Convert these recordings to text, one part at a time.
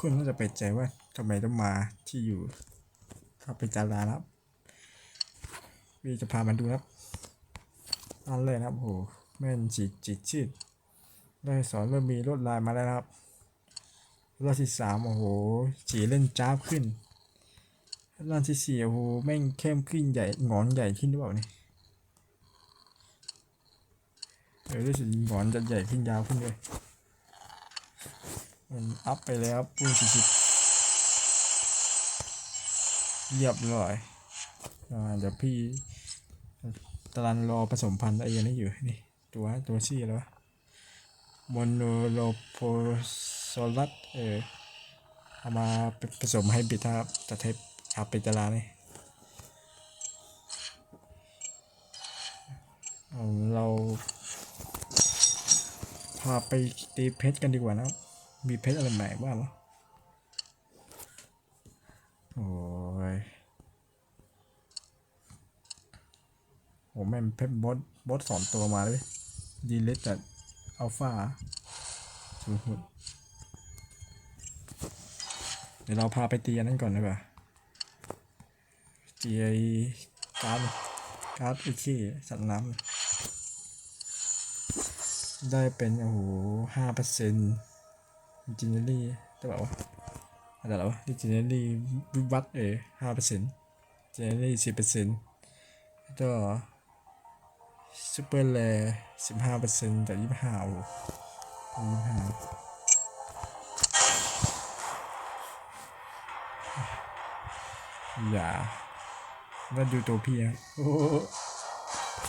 คุณน่าจะไปลกใจว่าทำไมต้องมาที่อยู่ครับเป็นจาราครับพี่จะพามาดูครับนั่นเลยนะครับโอ้โหแม่นจีจีชืดได้สอนเริ่มมีลวดลายมาแล้วครับรอบที่สามโอ้โหจีเล่นจ้าบขึ้นรอบที่สี่โอ้โหแม่งเข้มขึ้นใหญ่งอนใหญ่ขึ้นหรือเปล่าเนี่ยเออรู้สึกงอนจะใหญ่ขึ้นยาวขึ้นเลย มันอัพไปแล้วปุ้งสิบเรียบร้อยอ่าเดี๋ยวพี่ตารางรอผสมพันธุ์ไอ้ยันนี้อยู่นี่ตัวตัวชื่แล้วมโนโลโพโซลัสเออเอามาผสมให้บิดครับแต่เทปอาเป็นตารานี่เอาเราพาไปตีเพชรกันดีกว่านะครับ มีเพชรอะไรใหม่บ้างวะโอ้ยโหแม่เพชรบอสบอสสองตัวมาเลยดีเลสแต่อัลฟาสุดหุดเดี๋ยวเราพาไปตีอันนั้นก่อนดีกว่าตีไอ้การ์ดการ์ดไอ้ขี้สัตว์น้ำได้เป็น โอ้โหห้าเปอร์เซ็นต์ จินเนอรี่ได้เปล่าอะไรแล้วะจินเนอรี่วิวัตเออห้าเปอร์เซ็นต์จินเนอรี่สิบเปอร์เซ็นต์ก็ซูเปอร์แลสิบห้าเปอร์เซ็นต์จากยี่ห้าโอ้ยี่ห้าอย่าแล้วดูตัวพี่อะโอ้โห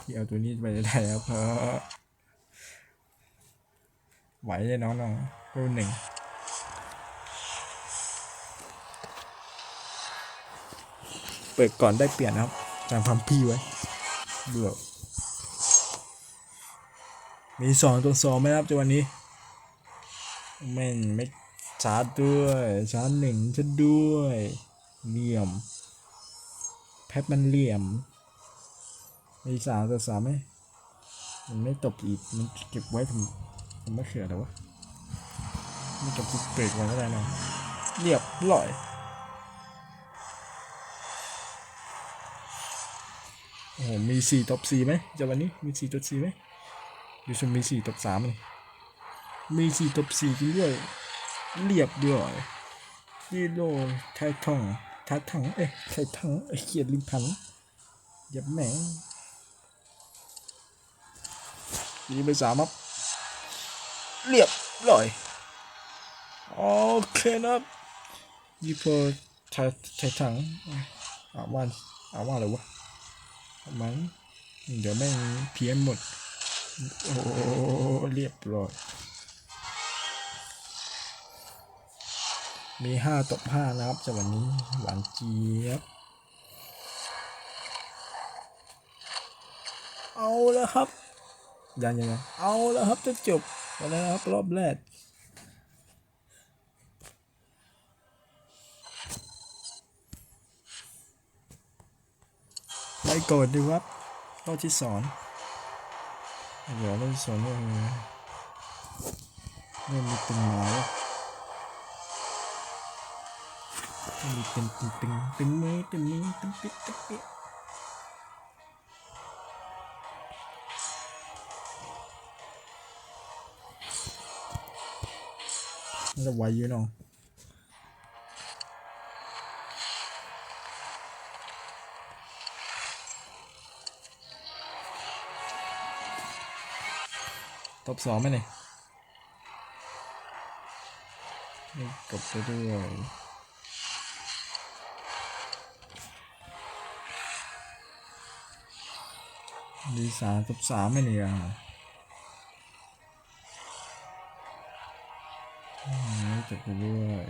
พี่เอาตัวนี้ไปได้แล้วเพราะ ไหวเลยน้องน้องรุ่นหนึ่งเปิดก่อนได้เปลี่ยนนะครับจำความพี่ไว้เบื่อมีสองตัวสองไหมครับจังวันนี้แม่งไม่ชาร์จด้วยชาร์จหนึ่งฉันด้วยเหลี่ยม แพทมันเหลี่ยม มีสามตัวสามไหมมันไม่ตกอีก มันเก็บไว้ทำ ผมไม่เขือแต่ว่ามันจะเบรกไว้ก็ได้นะเรียบร้อยโอ้โหมีสี่ตบสี่ไหมจะวันนี้มีสี่ตบสี่ไหมดูชมมีสี่ตบสามเลยมีสี่ตบสี่จริงด้วยเรียบด้วยยี่โลไทยทองไทยทังเอ้ยไทยทังไอ้เขียดลิมพันยับแหมงยิงไปสามครับ เรียบร้อย โอเคนะยี่พอไทยไทยถังอาว่าอาว่าอะไรวะมันเดี๋ยวแม่งเพี้ยนหมด โอ้เรียบร้อย มีห้าตบห้านะครับจากวันนี้หวานเจี๊ยบเอาแล้วครับ ยังยังยังเอาแล้วครับจะจบ มาแล้วครับรอบแรกไปก่อนดีครับรอบที่สองเดี๋ยวรอบที่สองเนี่ยเริ่มมีตึงหมาแล้วเริ่มีตึงตึงตึงตึงมือตึงมือตึงปิดตึงปิด จะไวอยู่เนาะตบสองไหมเนี่ยนี่กดไปด้วยดีสามตบสามไหมเนี่ย มจบไปด้วย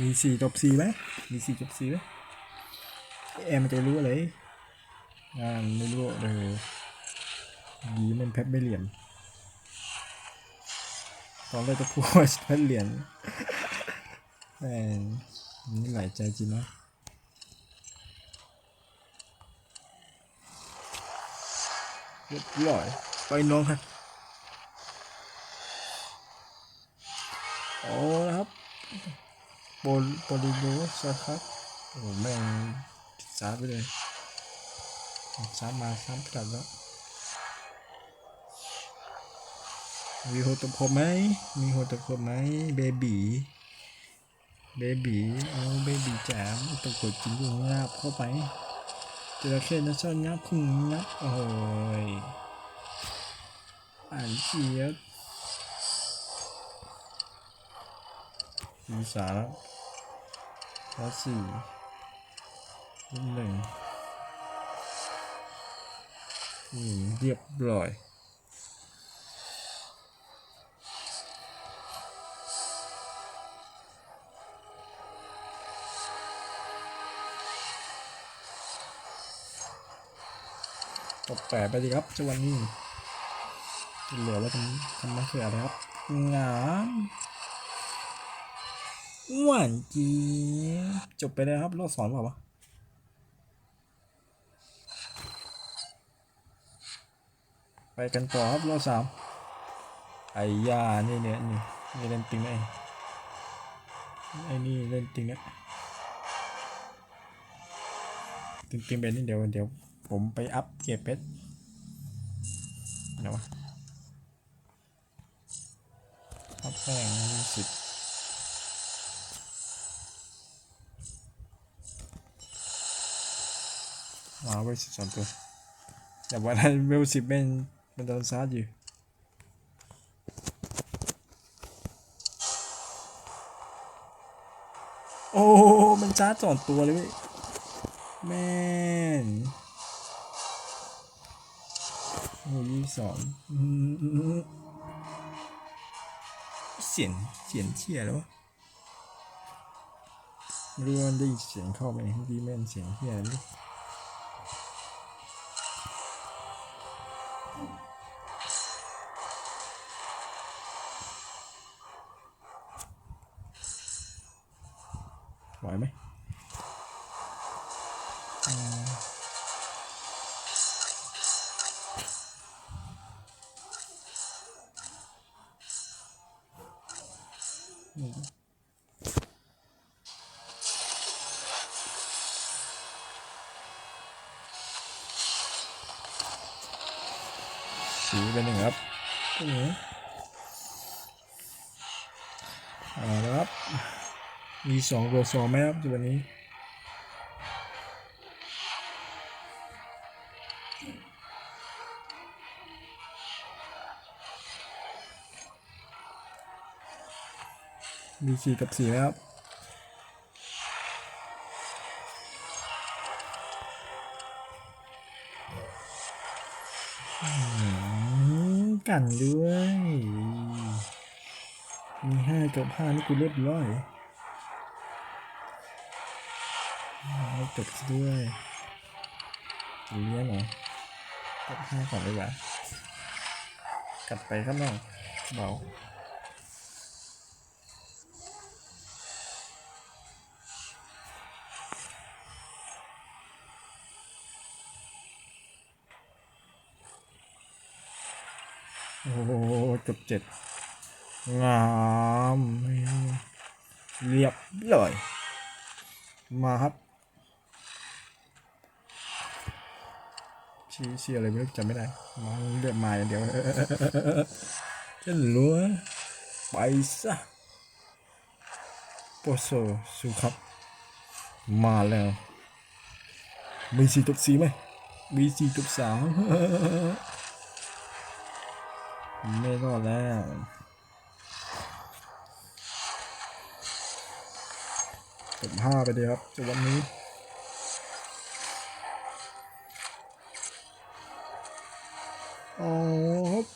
มีสี่ตบสี่ไหมมีสี่ตบสี่ไหมเอ็มจะรู้อะไรงานไม่รู้เลยดีมันแพทไม่เหลี่ยม ตอนแรกจะพูดว่าเพชรเหรียญแม่นี่หลายใจจริงนะเรียบร้อยไปน้องครับโอ้นะครับโปลโปลิโนสครับโอ้แม่งซาร์ไปเลยซาร์มาซ้ำกลับแล้ว มีโฮตะโคไหมมีโฮตะโคไหมเบบีเบบีเอาเบบีแจมตะกดจริงๆงับเข้าไปจระเข้นะชอบงับคุ้งงับโอ้ยอ่านเชียบมีสาแล้วข้อสี่หนึ่งเรียบร้อย ตบแปะไปดีครับจวันนี้เหลือไว้ทำทำมะเขือเลยครับงามหวานจีจบไปเลยครับรอบสอนเปล่าวะไปกันต่อครับรอบสามไอ้ยานี่เนี่ยนี่นี่เล่นติงไอ้ไอ้นี่เล่นติงเนี่ยติงติงไปนี่เดี๋ยวเดี๋ยว ผมไปอัพเก็บเพชรเดี๋ยววะอัพแป้งยี่สิบมาไว้สิบสองตัวแต่วันนั้นเวลสิบเป็นมันโดนซาร์จอยู่โอ้ มันชาร์จสองตัวเลยเว้ยแม่ ยี่สองเสียงเสียงเชี่ยแล้ววะไม่รู้ว่าได้ยินเสียงเข้าไปเมื่อกี้แม่นเสียงเชี่ยเลยไหวไหม สีเป็นหนึ่งครับตัวนี้เอาละครับ มีสองตัวสองไหมครับตัวนี้มีสี่กับสี่นะครับ กันด้วยมีห้ากับห้านี่กูเรียบร้อยจบด้วยเลี้ยงเหรอกับห้าก่อนดีกว่ากับไปข้างนอกเบา โอ้โหจบเจ็ดงามเรียบร้อยมาครับชี้เชียอะไรไม่รู้จำไม่ได้มาเลือกมาอย่างเดียวจะรู้วไปซะโปโซสุครับ มาแล้วมีสี่ตบสี่ไหมมีสี่ตบสาม ไม่รอดแล้วตบห้าไปดีครับจังหวันนี้อ๋อครับ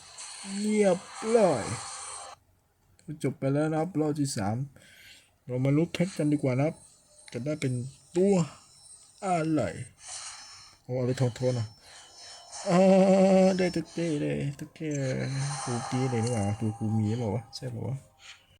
เรียบร้อยจบไปแล้วนะครับรอบที่สามเรามาลุ้นเพชรกันดีกว่านะครับ จะได้เป็นตัวอะไรโอ้เอาไปทองโทนอะ เออได้ตุ๊กเต้เลยตุ๊กเต้กูกี้เลยนี่หว่าตัวกูมีเปล่าวะใช่เปล่าวะ